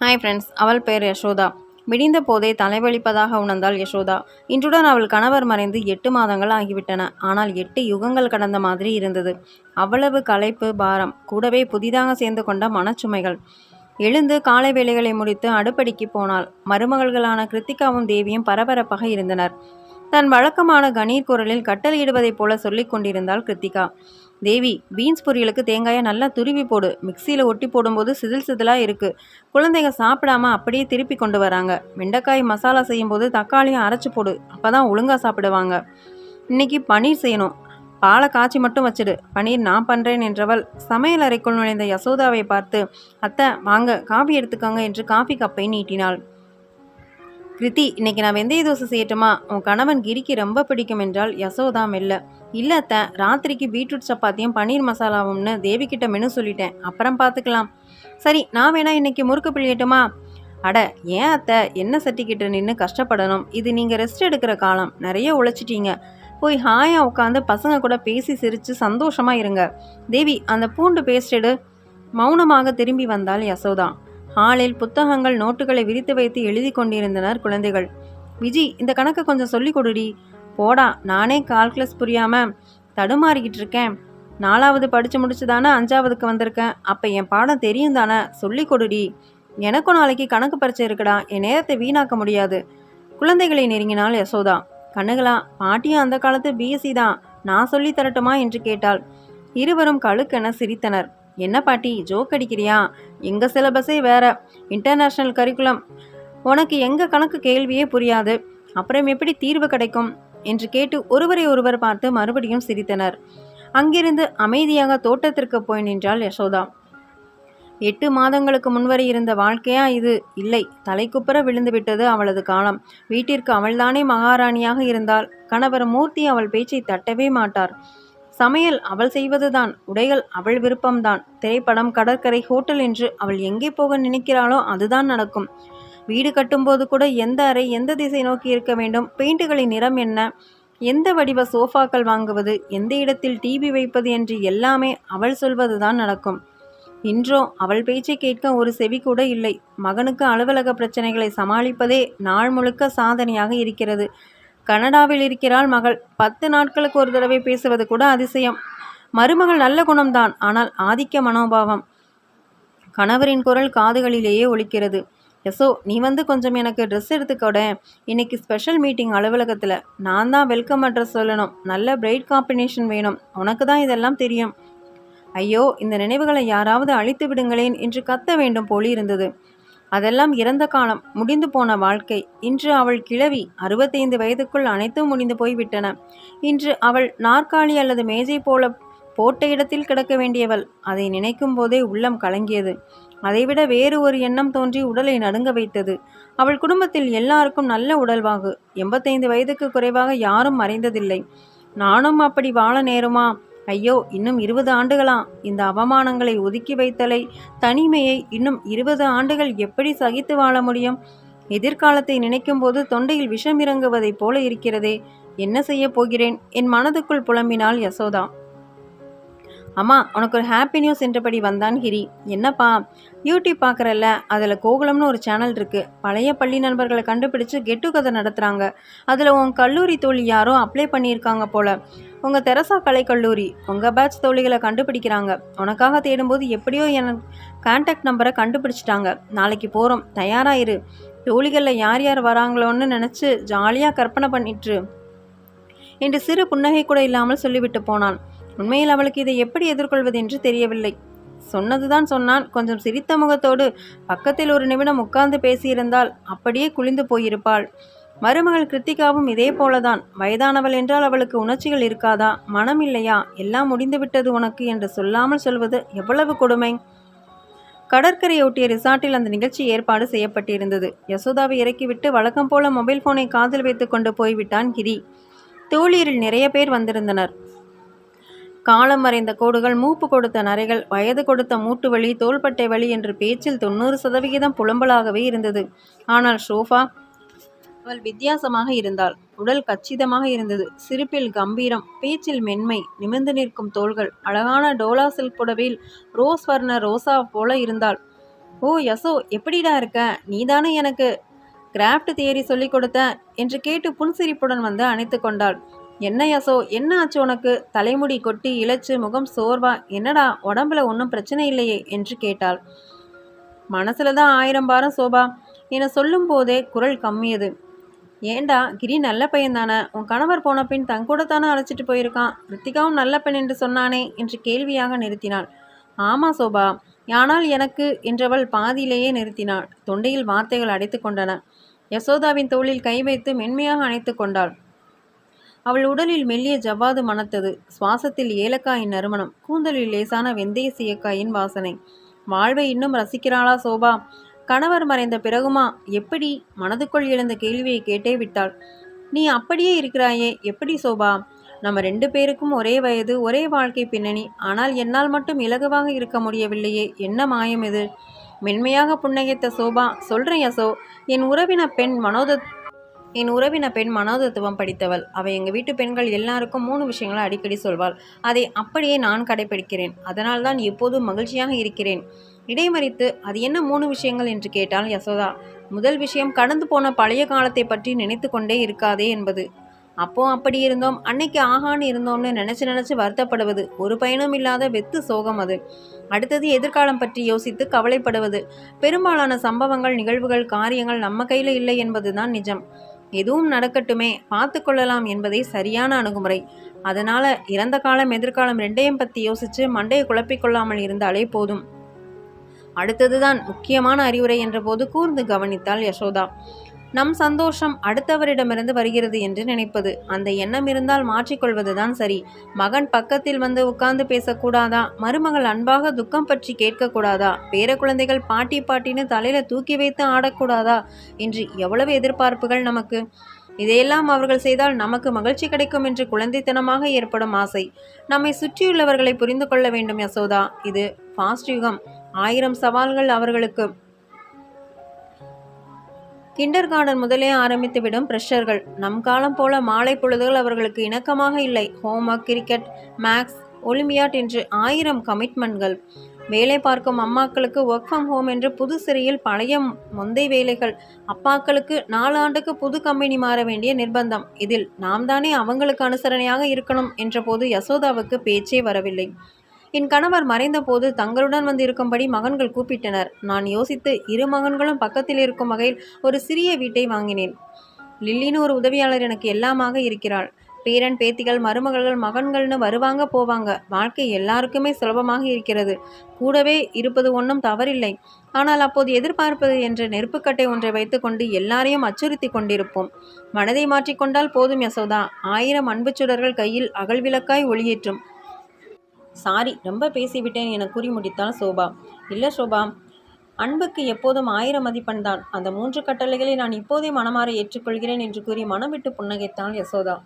Hi friends அவள் பெயர் யசோதா. விடிந்த போதே தலைவலிப்பதாக உணர்ந்தாள் யசோதா. இன்றுடன் அவள் கணவர் மறைந்து எட்டு மாதங்கள் ஆகிவிட்டன. ஆனால் எட்டு யுகங்கள் கடந்த மாதிரி இருந்தது. அவ்வளவு களைப்பு பாரம் கூடவே புதிதாக சேர்ந்து கொண்ட மனச்சுமைகள். எழுந்து காலை வேலைகளை முடித்து அடுப்படிக்கு போனாள். மருமகள்களான கிருத்திகாவும் தேவியும் பரபரப்பாக இருந்தனர். தன் வழக்கமான கணீர் குரலில் கட்டளையிடுவதைப் போல சொல்லிக் கொண்டிருந்தாள் கிருத்திகா. தேவி பீன்ஸ் பொரியலுக்கு தேங்காயை நல்லா துருவி போடு. மிக்சியில் ஒட்டி போடும்போது சிதில் சிதிலாக இருக்குது குழந்தைங்க சாப்பிடாம அப்படியே திருப்பி கொண்டு வராங்க. வெண்டைக்காய் மசாலா செய்யும்போது தக்காளியும் அரைச்சி போடு. அப்போ தான் ஒழுங்காக சாப்பிடுவாங்க. இன்னைக்கு பன்னீர் செய்யணும். பாலை காய்ச்சி மட்டும் வச்சிடு. பன்னீர் நான் பண்ணுறேன் என்றவள் சமையல் அறைக்குள் நுழைந்த யசோதாவை பார்த்து அத்தை வாங்க காஃபி எடுத்துக்கோங்க என்று காஃபி கப்பை நீட்டினாள். கிருதி இன்னைக்கு நான் வெந்தய தோசை செய்யட்டுமா? உன் கணவன் கிரிக்கு ரொம்ப பிடிக்கும் என்றால் யசோதா மெல்ல இல்லை அத்தை ராத்திரிக்கு பீட்ரூட் சப்பாத்தியும் பன்னீர் மசாலாவும்னு தேவி மெனு சொல்லிட்டேன். அப்புறம் பார்த்துக்கலாம் சரி நான் வேணா இன்னைக்கு முறுக்கு பிழியட்டுமா அட ஏன் அத்தை என்ன சட்டிக்கிட்டு நின்று கஷ்டப்படணும்? இது நீங்கள் ரெஸ்ட் எடுக்கிற காலம். நிறைய உழைச்சிட்டீங்க. போய் ஹாயாக உட்காந்து பசங்க கூட பேசி சிரித்து சந்தோஷமாக இருங்க. தேவி அந்த பூண்டு பேஸ்ட் எடு. மௌனமாக திரும்பி வந்தால் யசோதா. ஹாலில் புத்தகங்கள் நோட்டுகளை விரித்து வைத்து எழுதி கொண்டிருந்தனர் குழந்தைகள். விஜி இந்த கணக்கை கொஞ்சம் சொல்லி கொடுடி. போடா நானே கால்குலஸ் புரியாம தடுமாறிக்கிட்டு இருக்கேன். நாலாவது படித்து முடிச்சு தானே அஞ்சாவதுக்கு வந்திருக்கேன். அப்போ என் பாடம் தெரியும் தானே சொல்லி கொடுடி. எனக்கும் நாளைக்கு கணக்கு பரிச்சை இருக்குடா என் நேரத்தை வீணாக்க முடியாது. குழந்தைகளை நெருங்கினாள் யசோதா. கண்ணுகளா பாட்டியும் அந்த காலத்து பிஎஸ்சி தான் நான் சொல்லி தரட்டுமா என்று கேட்டாள். இருவரும் கழுக்கென சிரித்தனர். என்ன பாட்டி ஜோக் அடிக்கிறியா? எங்கள் சிலபஸே வேற. இன்டர்நேஷ்னல் கரிக்குலம் உனக்கு எங்கள் கணக்கு கேள்வியே புரியாது. அப்புறம் எப்படி தீர்வு கிடைக்கும்? என்று கேட்டு ஒருவரை ஒருவர் பார்த்து மறுபடியும் சிரித்தனர். அங்கிருந்து அமைதியாக தோட்டத்திற்கு போய் நின்றாள் யசோதா. எட்டு மாதங்களுக்கு முன்வரை இருந்த வாழ்க்கையா இது? இல்லை. தலைக்குப்புற விழுந்து விட்டது அவளது காலம். வீட்டிற்கு அவள்தானே மகாராணியாக இருந்தால் கணவர் மூர்த்தி அவள் பேச்சை தட்டவே மாட்டார். சமையல் அவள் செய்வதுதான் உடைகள் அவள் விருப்பம்தான். திரைப்படம் கடற்கரை ஹோட்டல் என்று அவள் எங்கே போக நினைக்கிறாளோ அதுதான் நடக்கும். வீடு கட்டும்போது கூட எந்த அறை எந்த திசை நோக்கி இருக்க வேண்டும்? பெயிண்டுகளின் நிறம் என்ன? எந்த வடிவ சோஃபாக்கள் வாங்குவது? எந்த இடத்தில் டிவி வைப்பது என்று எல்லாமே அவள் சொல்வதுதான் நடக்கும். இன்றோ அவள் பேச்சை கேட்க ஒரு செவி கூட இல்லை. மகனுக்கு அலுவலக பிரச்சனைகளை சமாளிப்பதே நாள் முழுக்க சாதனையாக இருக்கிறது. கனடாவில் இருக்கிறாள் மகள். பத்து நாட்களுக்கு ஒரு தடவை பேசுவது கூட அதிசயம். மருமகள் நல்ல குணம்தான் ஆனால் ஆதிக்க மனோபாவம். கணவரின் குரல் காதுகளிலேயே ஒலிக்கிறது. எசோ நீ வந்து கொஞ்சம் எனக்கு ட்ரெஸ் எடுத்துக்கோட. இன்னைக்கு ஸ்பெஷல் மீட்டிங் அலுவலகத்தில். நான் தான் வெல்கம் அட்ரஸ் சொல்லணும். நல்ல பிரைட் காம்பினேஷன் வேணும். உனக்கு தான் இதெல்லாம் தெரியும். ஐயோ இந்த நினைவுகளை யாராவது அழித்து விடுங்களேன் என்று கத்த வேண்டும் போலி இருந்தது அதெல்லாம் இறந்த காலம். முடிந்து போன வாழ்க்கை. இன்று அவள் கிழவி அறுபத்தைந்து வயதுக்குள் அனைத்தும் முடிந்து போய்விட்டன. இன்று அவள் நாற்காலி அல்லது மேஜை போல போட்ட இடத்தில் கிடக்க வேண்டியவள். அதை நினைக்கும் போதே உள்ளம் கலங்கியது. அதைவிட வேறு ஒரு எண்ணம் தோன்றி உடலை நடுங்க வைத்தது. அவள் குடும்பத்தில் எல்லாருக்கும் நல்ல உடல்வாகு. எண்பத்தைந்து வயதுக்கு குறைவாக யாரும் மறைந்ததில்லை. நானும் அப்படி வாழ நேருமா? ஐயோ இன்னும் இருபது ஆண்டுகளாம். இந்த அவமானங்களை ஒதுக்கி வைத்தலை தனிமையை இன்னும் இருபது ஆண்டுகள் எப்படி சகித்து வாழ முடியும்? எதிர்காலத்தை நினைக்கும் போது தொண்டையில் விஷம் இறங்குவதைப் போல இருக்கிறதே. என்ன செய்ய போகிறேன்? என் மனதுக்குள் புலம்பினாள் யசோதா. அம்மா உனக்கு ஒரு ஹாப்பி நியூஸ் என்றபடி வந்தான் கிரி என்னப்பா? யூடியூப் பார்க்குறல்ல. அதில் கோகுலம்னு ஒரு சேனல் இருக்குது பழைய பள்ளி நண்பர்களை கண்டுபிடிச்சு கெட்டு கதை நடத்துகிறாங்க அதில் உன் கல்லூரி தோழி யாரோ அப்ளை பண்ணியிருக்காங்க போல. உங்கள் தெரசா கலைக்கல்லூரி உங்கள் பேட்ச் தோழிகளை கண்டுபிடிக்கிறாங்க. உனக்காக தேடும்போது எப்படியோ என் கான்டாக்ட் நம்பரை கண்டுபிடிச்சிட்டாங்க. நாளைக்கு போகிறோம் தயாராயிரு தோழிகளில் யார் யார் வராங்களோன்னு நினச்சி ஜாலியாக கற்பனை பண்ணிட்டு என்று சிறு புன்னகை கூட இல்லாமல் சொல்லிவிட்டு போனான். உண்மையில் அவளுக்கு இதை எப்படி எதிர்கொள்வது என்று தெரியவில்லை. சொன்னதுதான் சொன்னான். கொஞ்சம் சிரித்த முகத்தோடு பக்கத்தில் ஒரு நிமிடம் உட்கார்ந்து பேசியிருந்தால் அப்படியே குளிந்து போயிருப்பாள். மருமகள் கிருத்திகாவும் இதே போலதான். வயதானவள் என்றால் அவளுக்கு உணர்ச்சிகள் இருக்காதா? மனம் இல்லையா? எல்லாம் முடிந்துவிட்டது உனக்கு என்று சொல்லாமல் சொல்வது எவ்வளவு கொடுமை? கடற்கரையொட்டிய ரிசார்ட்டில் அந்த நிகழ்ச்சி ஏற்பாடு செய்யப்பட்டிருந்தது. யசோதாவை இறக்கிவிட்டு வழக்கம் போல மொபைல் போனை காதில் வைத்துக் கொண்டு போய்விட்டான் கிரி. தோழியரில் நிறைய பேர் வந்திருந்தனர். காலம் மறைந்த கோடுகள் மூப்பு கொடுத்த நரைகள் வயது கொடுத்த மூட்டு வலி தோள்பட்டை வலி என்று பேச்சில் தொண்ணூறு சதவிகிதம் புலம்பலாகவே இருந்தது. ஆனால் ஷோஃபா அவள் வித்தியாசமாக இருந்தாள். உடல் கச்சிதமாக இருந்தது. சிரிப்பில் கம்பீரம் பேச்சில் மென்மை நிமிர்ந்து நிற்கும் தோள்கள் அழகான டோலா சில்க் புடவையில் ரோஸ் வர்ண ரோசா போல இருந்தாள். ஓ யசோ எப்படிடா இருக்க? நீதானே எனக்கு கிராஃப்ட் தியரி சொல்லிக் கொடுத்த? என்று கேட்டு புன்சிரிப்புடன் வந்து அணைத்து கொண்டாள். என்ன யசோ என்ன ஆச்சு உனக்கு? தலைமுடி கொட்டி இழைச்சு முகம் சோர்வா? என்னடா உடம்புல ஒன்றும் பிரச்சனை இல்லையே? என்று கேட்டாள். மனசுல தான் ஆயிரம் பாரம் சோபா என சொல்லும் போதே குரல் கம்மியது. ஏண்டா கிரி நல்ல பையன்தானே? உன் கணவர் போன பின் தங்கூட தானே அழைச்சிட்டு போயிருக்கான். ரித்திகாவும் நல்ல பெண் என்று சொன்னானே என்று கேள்வியாக நிறுத்தினாள். ஆமா சோபா. ஆனால் எனக்கு என்றவள் பாதியிலேயே நிறுத்தினாள். தொண்டையில் வார்த்தைகள் அடைத்து கொண்டன. யசோதாவின் தோளில் கை வைத்து மென்மையாக அணைத்து கொண்டாள். அவள் உடலில் மெல்லிய ஜவ்வாது மணத்தது. சுவாசத்தில் ஏலக்காயின் நறுமணம். கூந்தலில் லேசான வெந்தய சீயக்காயின் வாசனை. வாழ்வை இன்னும் ரசிக்கிறாளா சோபா? கணவர் மறைந்த பிறகுமா? எப்படி? மனதுக்குள் எழுந்த கேள்வியை கேட்டே விட்டாள். நீ அப்படியே இருக்கிறாயே எப்படி சோபா? நம்ம ரெண்டு பேருக்கும் ஒரே வயது ஒரே வாழ்க்கை பின்னணி. ஆனால் என்னால் மட்டும் இலகுவாக இருக்க முடியவில்லையே என்ன மாயம் இது? மென்மையாக புன்னகைத்த சோபா சொல்றேன் யசோ என் உறவின பெண் மனோத என் உறவின பெண் மனோதத்துவம் படித்தவள். அவள் எங்கள் வீட்டு பெண்கள் எல்லாருக்கும் மூணு விஷயங்களை அடிக்கடி சொல்வாள். அதை அப்படியே நான் கடைபிடிக்கிறேன் அதனால்தான் எப்போதும் மகிழ்ச்சியாக இருக்கிறேன். இடைமறித்து அது என்ன மூணு விஷயங்கள்? என்று கேட்டால் யசோதா. முதல் விஷயம் கடந்து போன பழைய காலத்தை பற்றி நினைத்து கொண்டே இருக்காதே என்பது. அப்போ அப்படி இருந்தோம். அன்னைக்கு ஆகான்னு இருந்தோம்னு நினச்சி நினச்சி வருத்தப்படுவது. ஒரு பயனும் இல்லாத வெத்து சோகம் அது. அடுத்தது எதிர்காலம் பற்றி யோசித்து கவலைப்படுவது. பெரும்பாலான சம்பவங்கள் நிகழ்வுகள் காரியங்கள் நம்ம கையில் இல்லை என்பதுதான் நிஜம். எதுவும் நடக்கட்டுமே பார்த்து கொள்ளலாம் என்பதே சரியான அணுகுமுறை. அதனால இறந்த காலம் எதிர்காலம் ரெண்டையும் பற்றி யோசிச்சு மண்டையை குழப்பிக்கொள்ளாமல் இருந்தாலே போதும். அடுத்ததுதான் முக்கியமான அறிவுரை என்றபோது கூர்ந்து கவனித்தாள் யசோதா. நம் சந்தோஷம் அடுத்தவரிடமிருந்து வருகிறது என்று நினைப்பது. அந்த எண்ணம் இருந்தால் மாற்றிக்கொள்வதுதான் சரி. மகன் பக்கத்தில் வந்து உட்கார்ந்து பேசக்கூடாதா? மருமகள் அன்பாக துக்கம் பற்றி கேட்கக்கூடாதா? பேர குழந்தைகள் பாட்டி பாட்டின்னு தலையில தூக்கி வைத்து ஆடக்கூடாதா? என்று எவ்வளவு எதிர்பார்ப்புகள் நமக்கு. இதையெல்லாம் அவர்கள் செய்தால் நமக்கு மகிழ்ச்சி கிடைக்கும் என்று குழந்தைத்தனமாக ஏற்படும் ஆசை. நம்மை சுற்றியுள்ளவர்களை புரிந்து கொள்ள வேண்டும் யசோதா. இது ஃபாஸ்ட் யுகம். ஆயிரம் சவால்கள் அவர்களுக்கு. கிண்டர் கார்டன் முதலே ஆரம்பித்துவிடும் ப்ரெஷர்கள். நம் காலம் போல மாலை பொழுதுகள் அவர்களுக்கு இணக்கமாக இல்லை. ஹோம்ஒர்க் கிரிக்கெட் மேக்ஸ் ஒலிம்பியாட் என்று ஆயிரம் கமிட்மெண்ட்கள். வேலை பார்க்கும் அம்மாக்களுக்கு ஒர்க் ஃப்ரம் ஹோம் என்று புது சிறையில் பழைய முந்தை வேலைகள். அப்பாக்களுக்கு நாலு ஆண்டுக்கு புது கம்பெனி மாற வேண்டிய நிர்பந்தம். இதில் நாம் தானே அவங்களுக்கு அனுசரணையாக இருக்கணும் என்றபோது யசோதாவுக்கு பேச்சே வரவில்லை. என் கணவர் மறைந்தபோது தங்களுடன் வந்து இருக்கும்படி மகன்கள் கூப்பிட்டனர். நான் யோசித்து இரு மகன்களும் பக்கத்தில் இருக்கும் வகையில் ஒரு சிறிய வீட்டை வாங்கினேன். லில்லின்னு ஒரு உதவியாளர் எனக்கு எல்லாமாக இருக்கிறாள். பேரன் பேத்திகள் மருமகள்கள் மகன்கள்னு வருவாங்க போவாங்க. வாழ்க்கை எல்லாருக்குமே சுலபமாக இருக்கிறது. கூடவே இருப்பது ஒன்றும் தவறில்லை. ஆனால் அப்போது எதிர்பார்ப்பது என்ற நெருப்புக்கட்டை ஒன்றை வைத்துக்கொண்டு எல்லாரையும் அச்சுறுத்தி கொண்டிருப்போம். மனதை மாற்றிக்கொண்டால் போதும் யசோதா. ஆயிரம் அன்பு சுடர்கள் கையில் அகல்விளக்காய் ஒளியேற்றும். சாரி ரொம்ப பேசிவிட்டேன் என கூறி முடித்தாள் சோபா. இல்லை சோபா அன்புக்கு எப்போதும் ஆயிரம் மதிப்பெண் தான். அந்த மூன்று கட்டளைகளை நான் இப்போதே மனமாற ஏற்றுக்கொள்கிறேன் என்று கூறி மனம் விட்டு புன்னகைத்தாள் யசோதா.